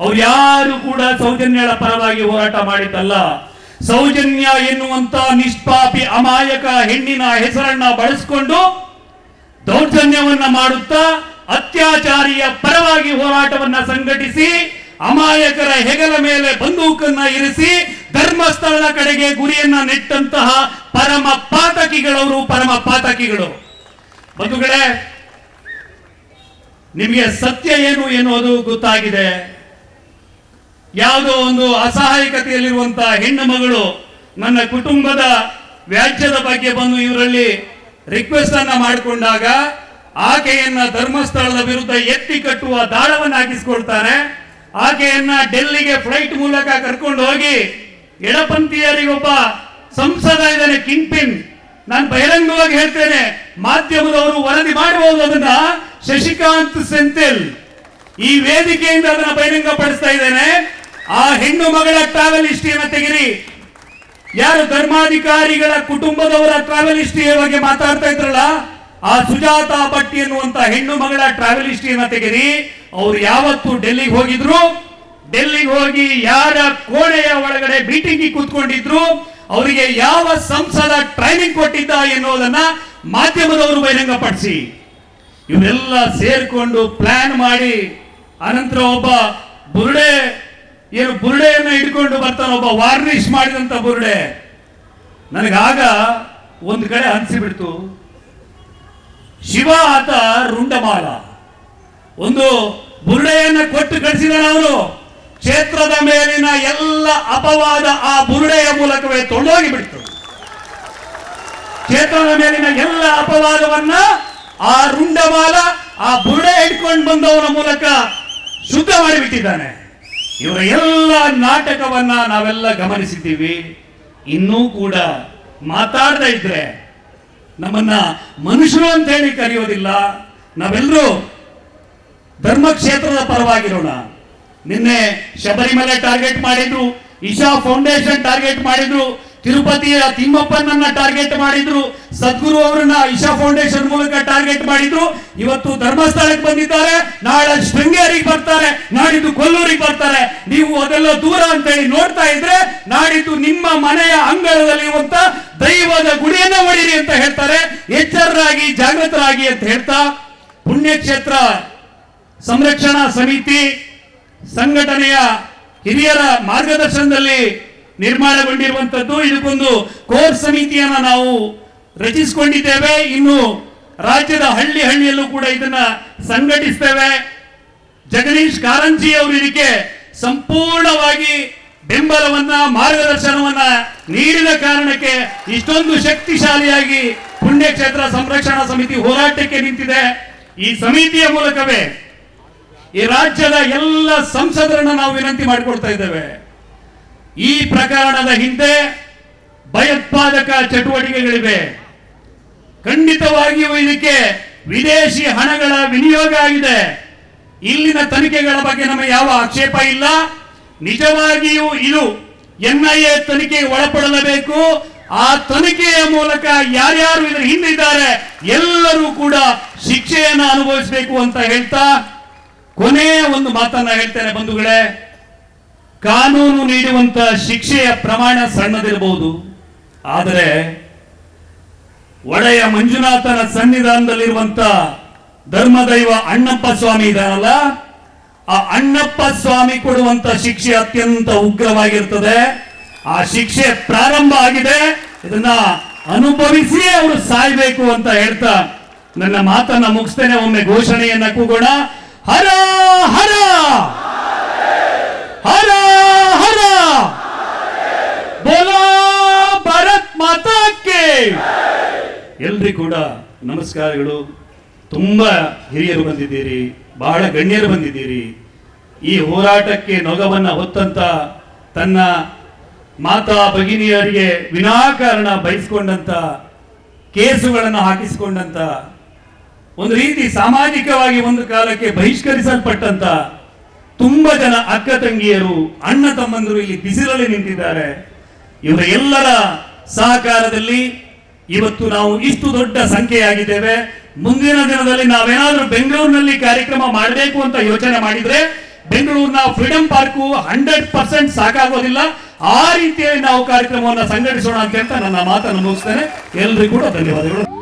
ಅವ್ರು ಯಾರು ಕೂಡ ಸೌಜನ್ಯಳ ಪರವಾಗಿ ಹೋರಾಟ ಮಾಡಿದ್ದಲ್ಲ, ಸೌಜನ್ಯ ಎನ್ನುವಂತ ನಿಷ್ಪಾಪಿ ಅಮಾಯಕ ಹೆಣ್ಣಿನ ಹೆಸರನ್ನ ಬಳಸಿಕೊಂಡು ದೌರ್ಜನ್ಯವನ್ನ ಮಾಡುತ್ತಾ ಅತ್ಯಾಚಾರಿಯ ಪರವಾಗಿ ಹೋರಾಟವನ್ನ ಸಂಘಟಿಸಿ, ಅಮಾಯಕರ ಹೆಗಲ ಮೇಲೆ ಬಂದೂಕನ್ನ ಇರಿಸಿ, ಧರ್ಮಸ್ಥಳದ ಕಡೆಗೆ ಗುರಿಯನ್ನ ನೆಟ್ಟಂತಹ ಪರಮ ಪಾತಕಿಗಳವರು ಪರಮ ಪಾತಕಿಗಳು. ಬಂಧುಗಳೇ, ನಿಮಗೆ ಸತ್ಯ ಏನು ಎನ್ನುವುದು ಗೊತ್ತಾಗಿದೆ. ಯಾವುದೋ ಒಂದು ಅಸಹಾಯಕತೆಯಲ್ಲಿರುವಂತಹ ಹೆಣ್ಣು ಮಗಳು ನನ್ನ ಕುಟುಂಬದ ವ್ಯಾಜ್ಯದ ಬಗ್ಗೆ ಬಂದು ಇವರಲ್ಲಿ ರಿಕ್ವೆಸ್ಟ್ ಅನ್ನ ಮಾಡಿಕೊಂಡಾಗ ಆಕೆಯನ್ನ ಧರ್ಮಸ್ಥಳದ ವಿರುದ್ಧ ಎತ್ತಿ ಕಟ್ಟುವ ದಾಳವನ್ನು ಹಾಕಿಸ್ಕೊಳ್ತಾರೆ ಆಕೆಯನ್ನ ಡೆಲ್ಲಿಗೆ ಫ್ಲೈಟ್ ಮೂಲಕ ಕರ್ಕೊಂಡು ಹೋಗಿ ಎಡಪಂಥೀಯರಿಗೊಬ್ಬ ಸಂಸದ ಇದ್ದಾನೆ ಕಿಂಗ್ ಪಿನ್ ನಾನು ಬಹಿರಂಗವಾಗಿ ಹೇಳ್ತೇನೆ, ಮಾಧ್ಯಮದವರು ವರದಿ ಮಾಡಬಹುದು ಅದನ್ನ ಶಶಿಕಾಂತ್ ಸೆಂಥಿಲ್. ಈ ವೇದಿಕೆಯಿಂದ ಅದನ್ನ ಬಹಿರಂಗ ಪಡಿಸ್ತಾ ಇದ್ದೇನೆ. ಆ ಹೆಣ್ಣು ಮಗಳ ಟ್ರಾವೆಲ್ ಹಿಸ್ಟ್ರಿಯನ್ನು ತೆಗಿರಿ. ಯಾರು ಧರ್ಮಾಧಿಕಾರಿಗಳ ಕುಟುಂಬದವರ ಟ್ರಾವೆಲ್ ಹಿಸ್ಟ್ರಿಯ ಬಗ್ಗೆ ಮಾತಾಡ್ತಾ ಇದ್ರಲ್ಲ, ಆ ಸುಜಾತಾ ಪಟ್ಟಿ ಎನ್ನುವಂತ ಹೆಣ್ಣು ಮಗಳ ಟ್ರಾವೆಲ್ ಹಿಸ್ಟ್ರಿಯನ್ನು ತೆಗಿರಿ. ಅವ್ರು ಯಾವತ್ತು ಡೆಲ್ಲಿಗೆ ಹೋಗಿದ್ರು? ಡೆಲ್ಲಿಗೆ ಹೋಗಿ ಯಾರ ಕೋಣೆಯ ಒಳಗಡೆ ಮೀಟಿಂಗ್ ಕೂತ್ಕೊಂಡಿದ್ರು? ಅವರಿಗೆ ಯಾವ ಸಂಸದ ಟ್ರೈನಿಂಗ್ ಕೊಟ್ಟಿದ್ದ ಎನ್ನುವುದನ್ನ ಮಾಧ್ಯಮದವರು ಬಹಿರಂಗಪಡಿಸಿ. ಇವರೆಲ್ಲ ಸೇರ್ಕೊಂಡು ಪ್ಲಾನ್ ಮಾಡಿ, ಅನಂತರ ಒಬ್ಬ ಬುರುಡೆ ಏನು ಬುರುಡೆಯನ್ನು ಹಿಡ್ಕೊಂಡು ಬರ್ತಾನೆ ಒಬ್ಬ ವಾರ್ನಿಷ್ ಮಾಡಿದಂತ ಬುರುಡೆ. ನನಗಾಗ ಒಂದು ಕಡೆ ಅನಿಸಿಬಿಡ್ತು ಶಿವ ಆತ ರುಂಡಮಾಲ. ಒಂದು ಬುರುಡೆಯನ್ನು ಕೊಟ್ಟು ಕಳಿಸಿದಾನ ಅವನು. ಕ್ಷೇತ್ರದ ಮೇಲಿನ ಎಲ್ಲ ಅಪವಾದ ಆ ಬುರುಡೆಯ ಮೂಲಕವೇ ತೊಂಡೋಗಿ ಬಿಡ್ತು. ಕ್ಷೇತ್ರದ ಮೇಲಿನ ಎಲ್ಲ ಅಪವಾದವನ್ನ ಆ ರುಂಡಮಾಲ ಆ ಬುರುಡೆ ಇಟ್ಕೊಂಡು ಬಂದವನ ಮೂಲಕ ಶುದ್ಧ ಮಾಡಿಬಿಟ್ಟಿದ್ದಾನೆ. ಇವರ ಎಲ್ಲ ನಾಟಕವನ್ನ ನಾವೆಲ್ಲ ಗಮನಿಸಿದ್ದೀವಿ. ಇನ್ನೂ ಕೂಡ ಮಾತಾಡದೇ ಇದ್ರೆ ನಮ್ಮನ್ನ ಮನುಷ್ಯರು ಅಂತ ಹೇಳಿ ಕರೆಯೋದಿಲ್ಲ. ನಾವೆಲ್ಲರೂ ಧರ್ಮಕ್ಷೇತ್ರದ ಪರವಾಗಿರೋಣ. ನಿನ್ನೆ ಶಬರಿಮಲೆ ಟಾರ್ಗೆಟ್ ಮಾಡಿದ್ರು, ಇಶಾ ಫೌಂಡೇಶನ್ ಟಾರ್ಗೆಟ್ ಮಾಡಿದ್ರು ತಿರುಪತಿಯ ತಿಮ್ಮಪ್ಪನನ್ನ ಟಾರ್ಗೆಟ್ ಮಾಡಿದ್ರು. ಸದ್ಗುರು ಅವರನ್ನ ಇಶಾ ಫೌಂಡೇಶನ್ ಮೂಲಕ ಟಾರ್ಗೆಟ್ ಮಾಡಿದ್ರು. ಇವತ್ತು ಧರ್ಮಸ್ಥಳಕ್ಕೆ ಬಂದಿದ್ದಾರೆ. ನಾಳೆ ಶೃಂಗೇರಿಗೆ ಬರ್ತಾರೆ. ನಾಡಿದ್ದು ಕೊಲ್ಲೂರಿಗೆ ಬರ್ತಾರೆ. ನೀವು ಅದೆಲ್ಲ ದೂರ ಅಂತ ಹೇಳಿ ನೋಡ್ತಾ ಇದ್ರೆ ನಾಡಿದ್ದು ನಿಮ್ಮ ಮನೆಯ ಅಂಗಳದಲ್ಲಿ ಇರುವಂತ ದೈವದ ಗುಡಿಯನ್ನ ಹೊಡಿರಿ ಅಂತ ಹೇಳ್ತಾರೆ. ಎಚ್ಚರರಾಗಿ, ಜಾಗೃತರಾಗಿ ಅಂತ ಹೇಳ್ತಾ ಪುಣ್ಯಕ್ಷೇತ್ರ ಸಂರಕ್ಷಣಾ ಸಮಿತಿ ಸಂಘಟನೆಯ ಹಿರಿಯರ ಮಾರ್ಗದರ್ಶನದಲ್ಲಿ ನಿರ್ಮಾಣಗೊಂಡಿರುವಂತದ್ದು ಇದಕ್ಕೊಂದು ಕೋರ್ ಸಮಿತಿಯನ್ನ ನಾವು ರಚಿಸಿಕೊಂಡಿದ್ದೇವೆ. ಇನ್ನು ರಾಜ್ಯದ ಹಳ್ಳಿ ಹಳ್ಳಿಯಲ್ಲೂ ಕೂಡ ಇದನ್ನ ಸಂಘಟಿಸ್ತೇವೆ. ಜಗದೀಶ್ ಕಾರಂಜಿ ಅವರು ಇದಕ್ಕೆ ಸಂಪೂರ್ಣವಾಗಿ ಬೆಂಬಲವನ್ನ, ಮಾರ್ಗದರ್ಶನವನ್ನ ನೀಡಿದ ಕಾರಣಕ್ಕೆ ಇಷ್ಟೊಂದು ಶಕ್ತಿಶಾಲಿಯಾಗಿ ಪುಣ್ಯಕ್ಷೇತ್ರ ಸಂರಕ್ಷಣಾ ಸಮಿತಿ ಹೋರಾಟಕ್ಕೆ ನಿಂತಿದೆ. ಈ ಸಮಿತಿಯ ಮೂಲಕವೇ ಈ ರಾಜ್ಯದ ಎಲ್ಲ ಸಂಸದರನ್ನ ನಾವು ವಿನಂತಿ ಮಾಡಿಕೊಳ್ತಾ ಇದ್ದೇವೆ. ಈ ಪ್ರಕರಣದ ಹಿಂದೆ ಭಯೋತ್ಪಾದಕ ಚಟುವಟಿಕೆಗಳಿವೆ. ಖಂಡಿತವಾಗಿಯೂ ಇದಕ್ಕೆ ವಿದೇಶಿ ಹಣಗಳ ವಿನಿಯೋಗ ಆಗಿದೆ. ಇಲ್ಲಿನ ತನಿಖೆಗಳ ಬಗ್ಗೆ ನಮಗೆ ಯಾವ ಆಕ್ಷೇಪ ಇಲ್ಲ. ನಿಜವಾಗಿಯೂ ಇದು ಎನ್ಐಎ ತನಿಖೆಗೆ ಒಳಪಡಲೇಬೇಕು. ಆ ತನಿಖೆಯ ಮೂಲಕ ಯಾರ್ಯಾರು ಇದರ ಹಿಂದಿದ್ದಾರೆ ಎಲ್ಲರೂ ಕೂಡ ಶಿಕ್ಷೆಯನ್ನು ಅನುಭವಿಸಬೇಕು ಅಂತ ಹೇಳ್ತಾ ಕೊನೆಯ ಒಂದು ಮಾತನ್ನ ಹೇಳ್ತೇನೆ ಬಂಧುಗಳೇ. ಕಾನೂನು ನೀಡುವಂತ ಶಿಕ್ಷೆಯ ಪ್ರಮಾಣ ಸಣ್ಣದಿರಬಹುದು ಆದರೆ ಒಡೆಯ ಮಂಜುನಾಥನ ಸನ್ನಿಧಾನದಲ್ಲಿರುವಂತ ಧರ್ಮದೈವ ಅಣ್ಣಪ್ಪ ಸ್ವಾಮಿ ಇದಾನಲ್ಲ ಆ ಅಣ್ಣಪ್ಪ ಸ್ವಾಮಿ ಕೊಡುವಂತ ಶಿಕ್ಷೆ ಅತ್ಯಂತ ಉಗ್ರವಾಗಿರ್ತದೆ. ಆ ಶಿಕ್ಷೆ ಪ್ರಾರಂಭ ಆಗಿದೆ, ಇದನ್ನ ಅನುಭವಿಸಿ ಅವರು ಸಾಯ್ಬೇಕು ಅಂತ ಹೇಳ್ತಾ ನನ್ನ ಮಾತನ್ನ ಮುಗಿಸ್ತೇನೆ. ಒಮ್ಮೆ ಘೋಷಣೆಯನ್ನ ಕೂಗೋಣ. ಹರ ಹರ! ಹರ ಹರ. ಬೋಲೋ ಭಾರತ್ ಮಾತಾಕ್ಕೆ. ಎಲ್ರಿ ಕೂಡ ನಮಸ್ಕಾರಗಳು. ತುಂಬಾ ಹಿರಿಯರು ಬಂದಿದ್ದೀರಿ, ಬಹಳ ಗಣ್ಯರು ಬಂದಿದ್ದೀರಿ. ಈ ಹೋರಾಟಕ್ಕೆ ನೊಗವನ್ನ ಹೊತ್ತಂತ ತನ್ನ ಮಾತಾ ಭಗಿನಿಯರಿಗೆ ವಿನಾಕಾರಣ ಬಯಸ್ಕೊಂಡಂತ, ಕೇಸುಗಳನ್ನು ಹಾಕಿಸಿಕೊಂಡಂತ, ಒಂದು ರೀತಿ ಸಾಮಾಜಿಕವಾಗಿ ಒಂದು ಕಾಲಕ್ಕೆ ಬಹಿಷ್ಕರಿಸಲ್ಪಟ್ಟಂತ ತುಂಬಾ ಜನ ಅಕ್ಕ ತಂಗಿಯರು, ಅಣ್ಣ ತಮ್ಮಂದರು ಇಲ್ಲಿ ಬಿಸಿಲಲ್ಲಿ ನಿಂತಿದ್ದಾರೆ. ಇವರ ಎಲ್ಲರ ಸಹಕಾರದಲ್ಲಿ ಇವತ್ತು ನಾವು ಇಷ್ಟು ದೊಡ್ಡ ಸಂಖ್ಯೆಯಾಗಿದ್ದೇವೆ. ಮುಂದಿನ ದಿನದಲ್ಲಿ ನಾವೇನಾದ್ರೂ ಬೆಂಗಳೂರಿನಲ್ಲಿ ಕಾರ್ಯಕ್ರಮ ಮಾಡಬೇಕು ಅಂತ ಯೋಚನೆ ಮಾಡಿದ್ರೆ, ಬೆಂಗಳೂರಿನ ಫ್ರೀಡಂ ಪಾರ್ಕು ಹಂಡ್ರೆಡ್ ಪರ್ಸೆಂಟ್ ಸಾಕಾಗೋದಿಲ್ಲ. ಆ ರೀತಿಯಲ್ಲಿ ನಾವು ಕಾರ್ಯಕ್ರಮವನ್ನು ಸಂಘಟಿಸೋಣ ಅಂತ ನನ್ನ ಮಾತನ್ನು ಮುಗಿಸ್ತೇನೆ. ಎಲ್ರಿಗೂ ಕೂಡ ಧನ್ಯವಾದಗಳು.